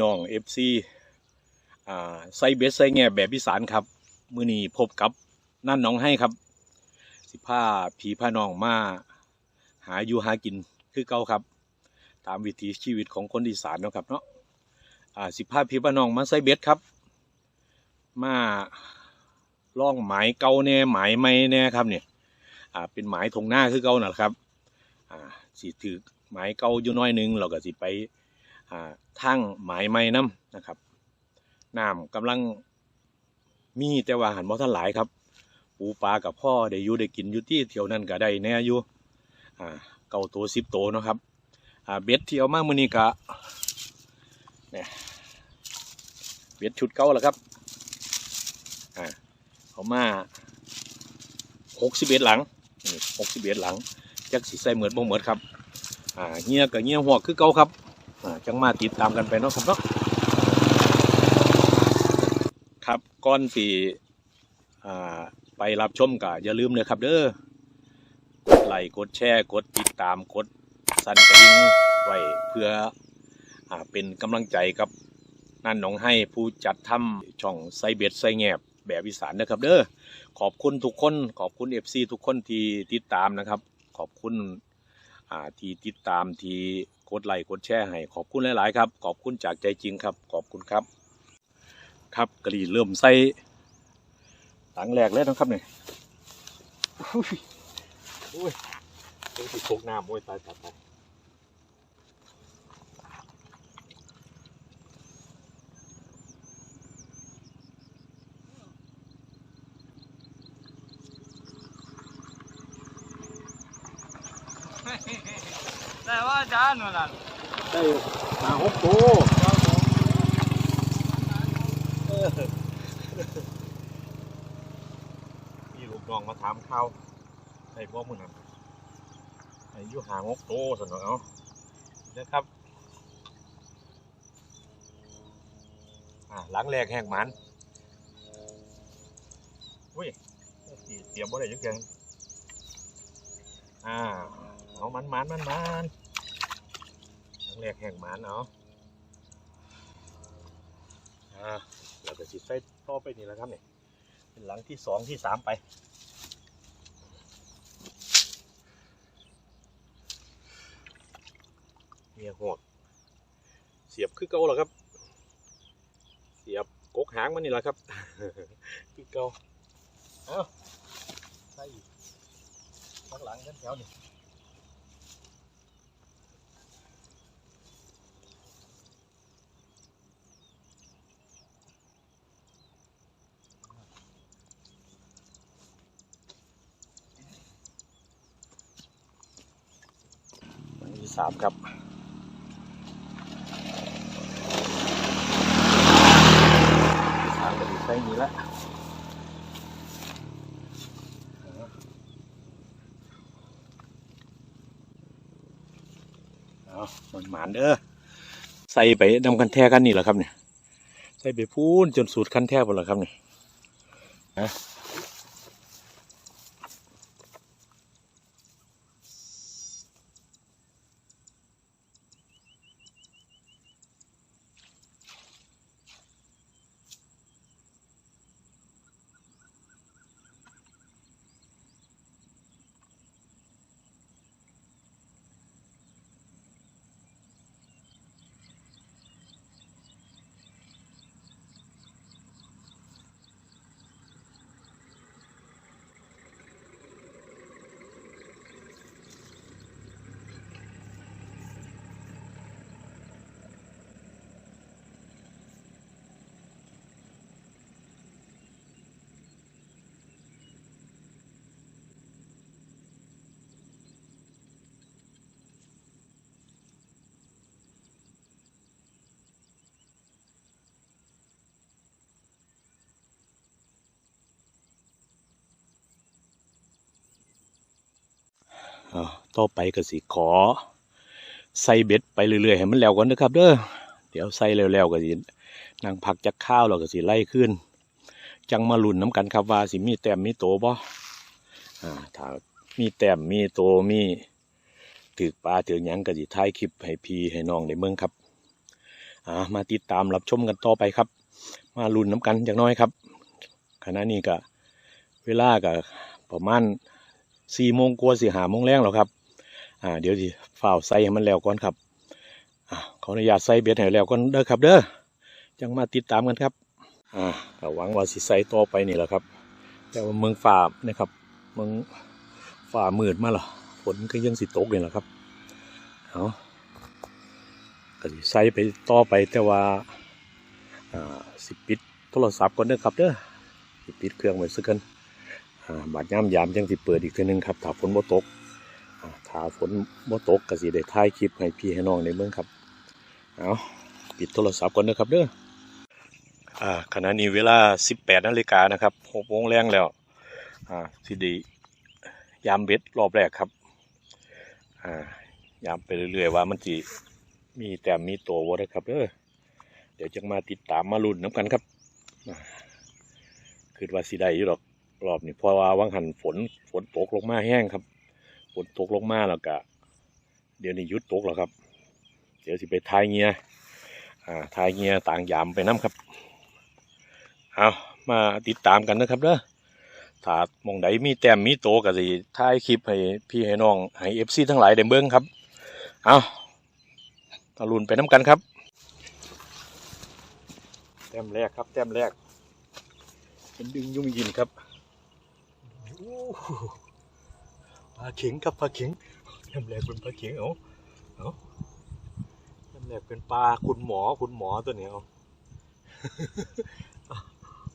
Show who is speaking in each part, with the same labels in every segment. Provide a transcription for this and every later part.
Speaker 1: ่น้อง FC อ่าไซเบสไซแง่แบบพิสานครับ มือนีพบกับนั่นน้องให้ครับ สิผ้าผีผ้าน้องมาหาอยู่หากินคือเก่าครับ ตามวิถีชีวิตของคนอีสานเนาะครับเนาะอ่าสิผ้าผีผ้าน้องมาไซเบสครับ มาล่องหมายเก่าแน่หมายใหม่แน่ครับเนี่ยอ่าเป็นหมายทงหน้าคือเก่านั่นล่ะครับอ่าสิถือหมายเก่าอยู่น้อยนึงเราก็สิไป ทางหมายไม้น้ำนะครับน้ำกำลังมีแต่ว่าหันบ่ทันหลายครับ ปูปลากับพ่อได้อยู่ได้กินอยู่ที่เที่ยวนั้นก็ได้แน่อยู่เก่าตัวสิบโตนะครับเบ็ดที่เอามามือนี้ก็เนี่ยเบ็ดชุดเก่าแล้วครับเอามาหกสิบเอ็ดหลังหกสิบเอ็ดหลังจักสิใส่เหมือนบ่เหมือนครับเงี้ยกับเงี้ยหัวคือเก่าครับ จังมาติดตามกันไปเนาะครับเนาะครับก่อนที่อ่าไปรับชมก็อย่าลืมเลยครับเด้อกดไลค์กดแชร์กดติดตามกดสั่นกระดิ่งไว้เพื่ออ่าเป็นกำลังใจกับนั่นหนองให้ผู้จัดทำช่องไซเบ็ดไซแงบแบบอีสานนะครับ เด้อขอบคุณทุกคนขอบคุณเอฟซีทุกคนที่ติดตามนะครับ ขอบคุณอ่าที่ติดตามที่ กดไลค์กดแชร์ให้ขอบคุณหลาย ๆ ครับ ขอบคุณจากใจจริงครับ ขอบคุณครับ ครับกะหรี่เริ่มใส่ตังแรกแล้วนะครับเนี่ยอุ้ยอุ้ยติดตกน้ำโอ้ยตายตายตายา
Speaker 2: นนั่นน่ะ
Speaker 1: ได้มาหกตัวมีลูกน้องมาถามข้าวไอ้พวกมึงนั่นไอ้ยู่หางหกตัวสนองเอานะครับหลังแรกแห้งหมันอุ้ยเตรียมบ่ได้ยังเกินอ่าเอามันมันมันมันหลัง แรกแห้งหมันเอาอ่าเราจะสิใส่ต่อไปนี่แล้วครับเนี่ยเป็นหลังที่สองที่สามไปเนี่ยโหดเสียบคือเก่าเหรอครับ เสียบกกหางมันนี่แหละครับ คือเก่าเอ้าใส่อีกข้างหลังกันแถวนี่ สามครับทางก็ดีใส่นี้ละเอามันหมานเด้อใส่ไปนำคันแท้กันนี่แหละครับเนี่ย ใส่ไปพูนจนสูตรคันแท้หมดแล้วครับเนี่ยนะ ต่อไปก็สิขอ ใส่เบ็ดไปเรื่อยๆให้มันแล้วก่อนนะครับเด้อเดี๋ยวใส่แล้วๆก็สินั่งพักจักข้าวแล้วก็สิไล่ขึ้น จังมาลุ่นน้ำกันครับว่าสิมีแต้มมีโตบ่อ่าถ้ามีแต้มมีโตมีถือปลาถือหยังก็สิถ่ายคลิปให้พี่ให้น้องได้เมืองครับอ่ามาติดตามรับชมกันต่อไปครับ มาลุ้นน้ำกันจากน้อยครับขณะนี้ก็เวลาก็ประมาณ สี่โมงกว่าสี่หาโมงแรงแล้วครับ อ่า เดี๋ยวสิฝ่าวใส่ให้มันแล้วก่อนครับ อ่าขออนุญาตใส่เบ็ดให้แล้วก่อนเด้อครับ เด้อจังมาติดตามกันครับ อ่าก็หวังว่าสิใส่ต่อไปนี่แหละครับ แต่ว่าเมืองฝ่านะครับ เมืองฝ่ามืดมาหรอฝนก็ยังสิตกนี่แหละครับเอาก็สิใส่ไปต่อไปแต่ว่า อ่าสิปิดโทรศัพท์ก่อนเด้อครับเด้อสิปิดเครื่องไว้สักกัน บาดย่ำยามจังสิเปิดอีกทีนึงครับถ้าฝนบ่ตกถ้าฝนบ่ตกก็สิได้ถ่ายคลิปให้พี่ให้น้องในเมืองครับเอาปิดโทรศัพท์ก่อนเด้อครับเด้ออ่าขณะนี้เวลา 18นาฬิกานะครับ6โมงแรงแล้วอ่าสิด้ยามเบ็ดรอบแรกครับอ่ายามไปเรื่อยๆว่ามันสิมีแต้มมีโตบ่ได้อครับเด้อเดี๋ยวจะมาติดตามมาลุ้นน้ำกันครับคือว่าสิได้อยู่หรอก รอบนี้เพราะว่าวังหันฝนฝนตกลงมาแห้งครับ ฝนตกลงมาแล้วก็เดี๋ยวนี้หยุดตกแล้วครับ เดี๋ยวสิไปทายเงียอ่าทายเงียต่างยามไปน้ำครับเอามาติดตามกันนะครับเด้อถ้ามองใดมีแต้มมีโตก็สิถ่ายคลิปให้พี่ให้น้องให้เอฟซีทั้งหลายได้เบิ่งครับ เอาตะลุนไปน้ำกันครับ แต้มแรกครับ แต้มแรกเป็นดึงยุ่งยินครับ ปลาเข็งครับปลาเข็งแต้มแรกเป็นปลาเข็งเอาเอาแต้มแรกเป็นปลาคุณหมอคุณหมอตัวนี้เอา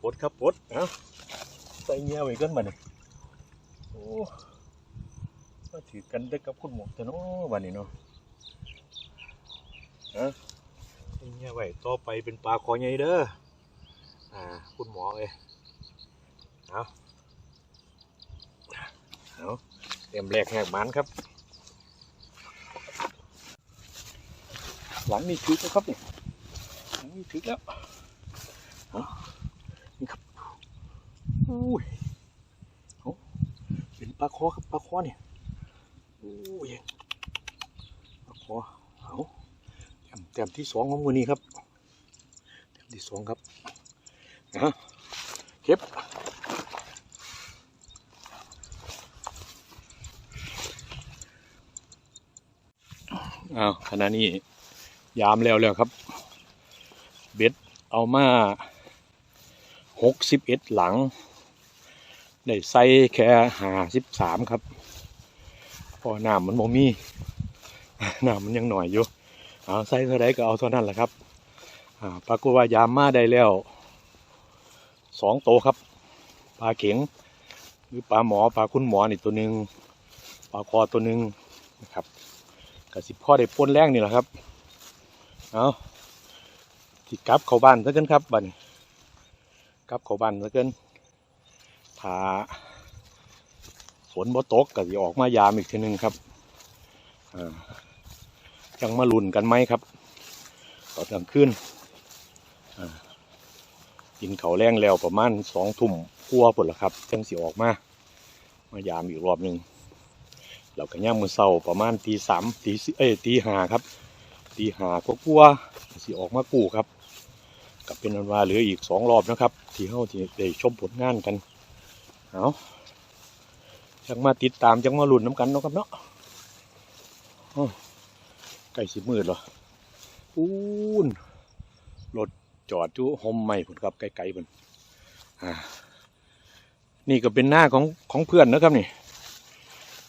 Speaker 1: ปดครับปดเอาใส่เงี้ยไว้กันมาเนี่ยโอ้มาถือกันได้กับคุณหมอแต่เนาะวันนี้เนาะฮะนี่เงี้ยไว้ต่อไปเป็นปลาคอใหญ่เด้ออ่า คุณหมอเลยเอา เอาเตรียมแรกแหกมันครับ หลังนี่ถึกแล้วครับเนี่ยหลังนี่ถึกแล้วเอานี่ครับอุ้ยเอาเป็นปลาคอครับปลาคอเนี่ยอุ้ยปลาคอเอาแต้มแต้มที่สองของมือนี้ครับแต้มที่สองครับนะเก็บ อ้าวขณะนี้ยามแล้วแล้วครับ เบ็ดเอามาหกสิบเอ็ดหลัง ได้ใส่แค่หาสิบสามครับ พอหน้ำมันโมมีหน้ำมันยังหน่อยอยู่เอาใส่เท่าไรก็เอาเท่านั้นแหละครับอ่าปรากฏว่ายามมาได้แล้วสองโตวครับปลาเข็ง หรือปลาหมอปลาคุณหมอนี่ตัวหนึ่งปลาคอตัวหนึ่งนะครับ กระสิพ่อได้ป้นแรงนี่แหละครับ เอาที่กลับเข้าบ้านซะกันครับบัดนกลับเข้าบ้านซะกันถ้าฝนบ่ตกก็สิออกมายามอีกทีหนึ่งครับยังมาลุ้นกันไหมครับตอนกลางคืนอินเขาแรงแล้วประมาณสองทุ่มกลัวผลละครับจังสิออกมา มายามอีกรอบหนึ่ง เราก็ย่างมือเศร้าประมาณตีสามตีสี่เอ้ตีห้าครับ ตีห้าก็กลัวๆสิออกมากู้ครับกับเป็นอันว่าเหลืออีกสองรอบนะครับ ที่เขาที่ได้ชมผลงานกันเอาจังมาติดตามจังมาลุ้นน้ำกันเนาะครับเนาะใกล้สิมืดเหรออูนรถจอดอยู่หมใหม่ผลครับไกลๆมันนี่ก็เป็นหน้าของของเพื่อนนะครับนี่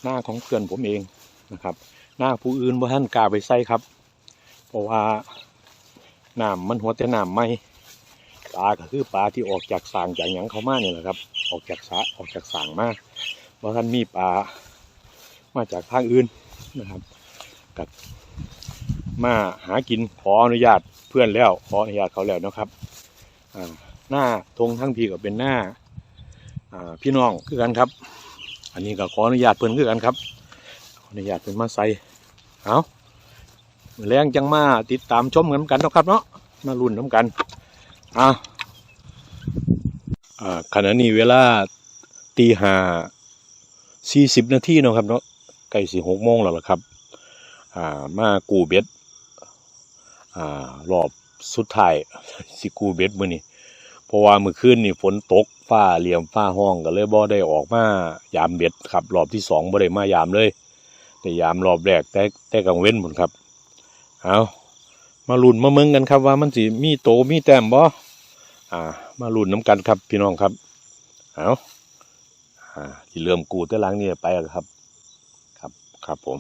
Speaker 1: หน้าของเพื่อนผมเองนะครับ หน้าผู้อื่นบ่ท่านกล้าไปใส่ครับ เพราะว่าน้ำมันหัวแต่น้ำไม่ปลาก็คือปลาที่ออกจากสางจากหยังเขามาเนี่ยแหละครับ ออกจากสาออกจากสางมาบ่ท่านมีปลามาจากทางอื่นนะครับกับมาหากินขออนุญาตเพื่อนแล้วขออนุญาตเขาแล้วนะครับหน้าทงทั้งพี่ก็เป็นหน้าพี่น้องคือกันครับ อันนี้ก็ขออนุญาตเพื่อนคือกันครับขออนุญาตเป็นมาใส่เอามื้อแรงจังมาติดตามชมกันกันนะครับเนาะมารุ่นน้ำกันอ่าอ่าขณะนี้เวลาตีห้าสี่สิบนาทีเนาะครับเนาะใกล้สี่หกโมงแล้วล่ะครับอ่ามากูเบ็ดอ่ารอบสุดท้ายสิกูเบ็ดมื้อนี้เพราะว่ามื้อคืนนี่ฝนตก ฟ้าเหลี่ยมฟ้าห้องก็เลยบ่ได้ออกมายามเบ็ดครับรอบที่สองบ่ได้มายามเลยแต่ยามรอบแรกแต่แต่กลางเว้นพุ่นครับเอามาลุ้นมาเมืองกันครับว่ามันสิมีโตมีแต้มบ่อ่า มาลุ้นน้ำกันครับพี่น้องครับเอาอ่าสิเริ่มกูแต่หลังนี่ไปครับ ครับครับผม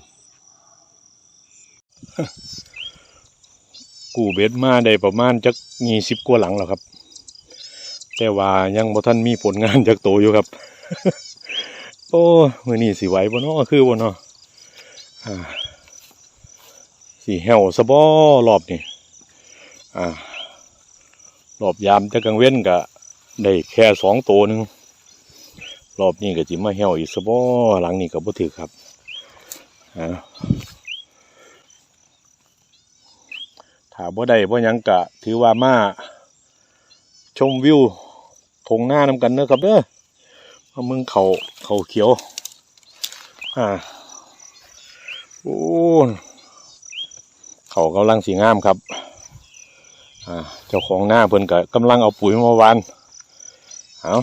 Speaker 1: กูเบ็ดมาได้ประมาณจักยี่สิบกว่าหลังแล้วครับ แต่ว่ายังบ่ทันมีผลงานจากโตอยู่ครับ โอ้มือนี่สิไหวบ่เนาะคือบ่เนาะอ่าสิแหวซะบ่รอบนี่อ่ารอบยามจะกลางเว้นก็ได้แค่สองโตวหนึงรอบนี้ก็จิมาแหวอีกซะบ่หลังนี้ก็บ่ถือครับอ่าถ้าบ่ได้บ่ยังกะถือว่ามาชมวิว ทงหน้านำกันเด้อครับเด้อมาเมืองเขาเขาเขียว อ่าโอ้เขากำลังสีงามครับ อ่า เจ้าของหน้าเพิ่นก็กำลังเอาปุ๋ยมาวานเอา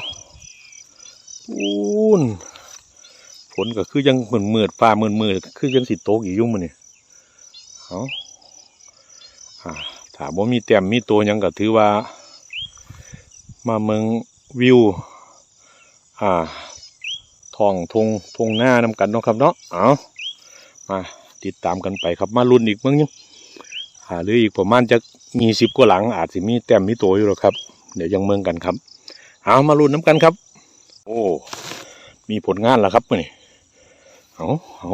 Speaker 1: อูนฝนก็คือยังเหมืดมืดฟ้ามืดมืดคือยังสิตกอยู่อยุ่มมันนี่เอาอ่าถ้าบ่มีแต้มมีตัวยังก็ถือว่า มาเมือง วิว อ่าทองทงทงหน้านำกันเนาะครับเนาะเอามาติดตามกันไปครับมาลุ้นอีกเมืองยังอ่าหรืออีกประมาณจะมีสิบกว่าหลัง อาจจะมีแต้มมีตัวอยู่หรอกครับ เดี๋ยวยังเมืองกันครับ เอามาลุ้นน้ำกันครับ โอ้มีผลงานแล้วครับมื้อนี่เอาเอา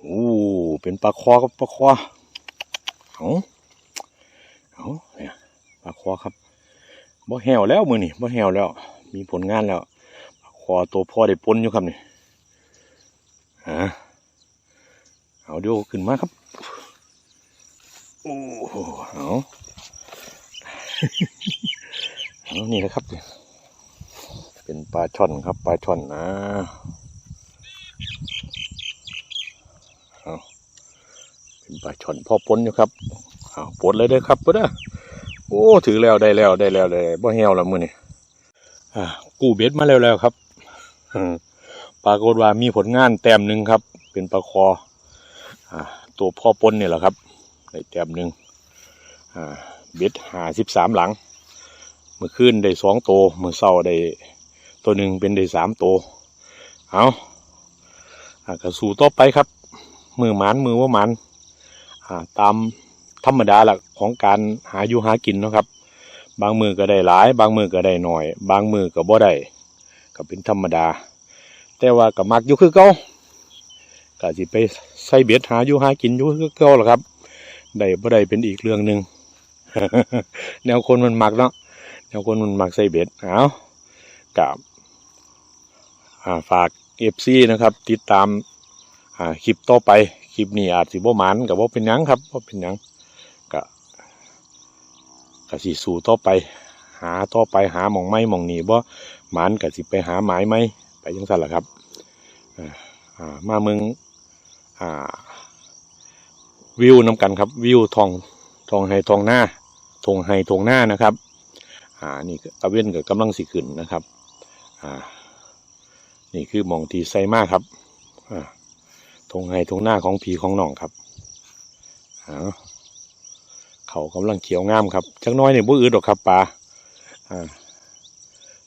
Speaker 1: โอ้เป็นปลาคอครับปลาคอเอาเอาเนี่ยปลาคอครับ บ่แหวแล้วมือนี่บ่แหวแล้ว มีผลงานแล้วปลาคอตัวพ่อได้ปนอยู่ครับนี่ฮะเอาเดี๋ยวขึ้นมาครับ โอ้โหเอาเอานี่นะครับ เป็นปลาช่อนครับ ปลาช่อนนะเอาเป็นปลาช่อนพ่อปนอยู่ครับเอาปลดเลยเด้อครับปลดเด้อ โอ้ถือแล้วได้แล้วได้แล้วได้บ่เหี่ยวแล้วมื้อนี้อ่ากู้เบ็ดมาแล้วแล้วครับอืมปรากฏว่ามีผลงานแต้มหนึ่งครับ เป็นปลาคออ่าตัวพ่อปนนี่แหละครับได้แต้มหนึ่งอ่าเบ็ดหาสิบสามหลัง เมื่อคืนได้สองโตวเมื่อเช้าได้ตัวหนึ่งเป็นได้สามโตวเอาอ่ากระสู่ต่อไปครับ มือหมานมือว่าหมานอ่าตาม ธรรมดาหลักของการหาอยู่หากินนะครับ บางมือก็ได้หลาย บางมือก็ได้หน่อย บางมือก็บ่ได้ก็เป็นธรรมดา แต่ว่าก็มักอยู่คือเก่าก็สิไปใส่เบ็ดหาอยู่หากินอยู่คือเก่าแหละครับได้บ่ได้เป็นอีกเรื่องหนึ่งแนวคนมันมักเนาะแนวคนมันมักใส่เบ็ดเอากับาฝากเอฟซีนะครับ ติดตามคลิปต่อไป คลิปนี้อาจสิบ่หมันกับว่าเป็นยังครับว่าเป็นยัง ก็สิสู่ต่อไป หาต่อไปหาหมองไม้หมองหนีบ่หมานก็สิไปหาหมายไหมไปจังซั่นล่ะครับอ่ามาเมืองอ่าวิวน้ำกันครับ วิวทองทองไฮทองหน้าทงไฮทงหน้านะครับ อ่านี่ตะเวนก็กำลังสิขึ้นนะครับ อ่า นี่คือมองทีไซมากครับอ่าทงไฮทงหน้าของผีของน้องครับอ่า เขากำลังเขียวงามครับจักน้อยเนี่ยบ่อืดหรอกครับปลาอ่า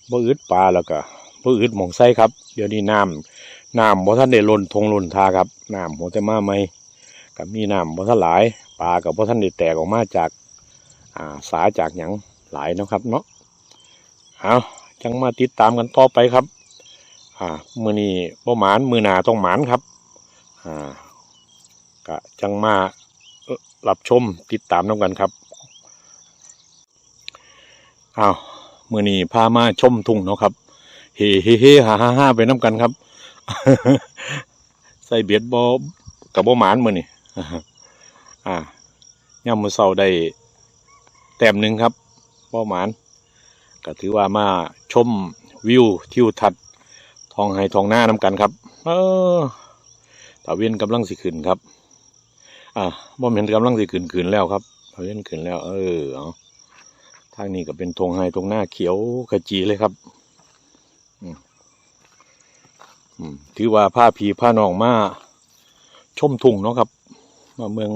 Speaker 1: บ่อืดปลาแล้วก็บ่อืดหมองไส้ครับเดี๋ยวนี้น้ำน้ำบ่ท่านได้ล้นทงล้นทาครับน้ำหัวแต่มาไหมกับมีน้ำบ่ท่านหลายปลากับบ่ท่านได้แตกออกมาจากอ่าสาจากหยังหลายนะครับเนาะเอาจังมาติดตามกันต่อไปครับ อ่ามือนี้บ่หมานมือหนาต้องหมานครับ อ่าก็จังมา รับชมติดตามน้ำกันครับอ้าวเมื่อนี้พามาชมทุ่งเนาะครับ เฮ่เฮ่เฮ่ฮ่าฮ่าฮ่าไปน้ำกันครับ ใส่เบียดบอกับบ่หมานเมื่อนี่อ่าย่ำมือเศร้าได้แต้มหนึ่งครับบ่หมานก็ถือว่ามาชมวิวทิวทัศน์ทองไฮทองหน้าน้ำกันครับ เออตะเวียนกำลังสิขึ้นครับ อ่าบ่เห็นกำลังสิขึ้นขึ้นแล้วครับอเขาเล่นขึ้นแล้ว เออเอาทางนี้ก็เป็นธงไฮธงหน้าเขียวขจีเลยครับถือว่าผ้าผีผ้านองมาชมทุ่งเนาะครับมาเมือง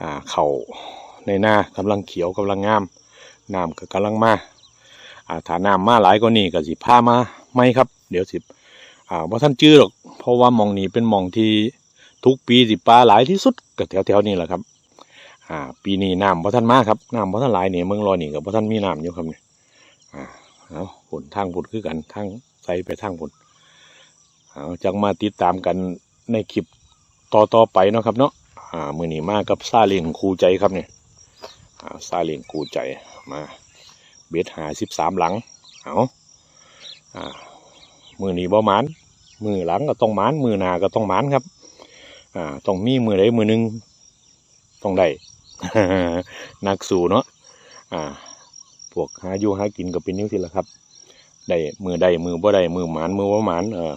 Speaker 1: อ่าเขาในหน้ากำลังเขียวกำลังงามน้ำก็กำลังมาอ่าถาน้ำมาหลายกว่านี้ก็สิพามาไหมครับ เดี๋ยวสิอ่าว่าท่านจื้อหรอกเพราะว่ามองนี้เป็นมองที่ ทุกปีสิปลาหลายที่สุดก็แถวแถวๆนี้แหละครับ อ่า ปีนี้น้ำว่าท่านมาครับน้ำว่าท่านหลายเนี่เมืองรอนี่กับว่าท่านมีน้ำอยู่ครับเนี่ยอ่าเอาผลทางบุญคือกันทางใส่ไปทางบุญเอาจังมาติดตามกันในคลิปต่อต่อๆไปเนาะครับเนาะอ่ามือนี้มากับซาเลียงคูใจครับเนี่ยอ่าซาเลียงคูใจมาเบ็ดหาสิบสามหลังเอาอ่ามือนี้บ่หมานมือหลังก็ต้องหมานมือหนาก็ต้องหมานครับ อ่าต้องมีมือใดมือหนึงต้องได้นักสู่เนาะอ่าพวกหาอยู่หากินก็เป็นนิ้วสิละครับได้มือได้มือบ่ได้มือหมานมือบ่าหมานเออ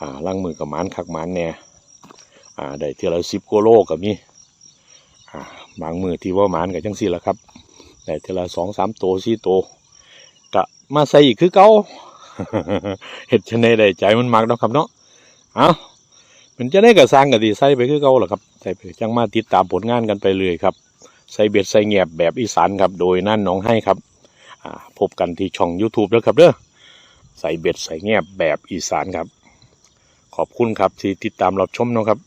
Speaker 1: อ่าลังมือกับหมานคักหมานแน่อ่าได้เท่าละสิบกิโลก็มีอ่าบางมือที่ว่าหมานกับจังสี่ละครับได้เท่าละสองสามโตสี่โตกะมาใส่อีกคือเก่าเห็ดชะเนได้ใจมันมักเนาะครับเนาะเอา มันจะได้กระสร้างกะดีใส่ไปคือเก่าหรอครับใส่ไปจังมาติดตามผลงานกันไปเลยครับ ใส่เบ็ดใส่เงียบแบบอีสานครับโดยนั่นน้องให้ครับพบกันที่ช่อง YouTube แล้วครับเด้อใส่เบ็ดใส่เงียบแบบอีสานครับ ขอบคุณครับที่ติดตามรับชมนะครับ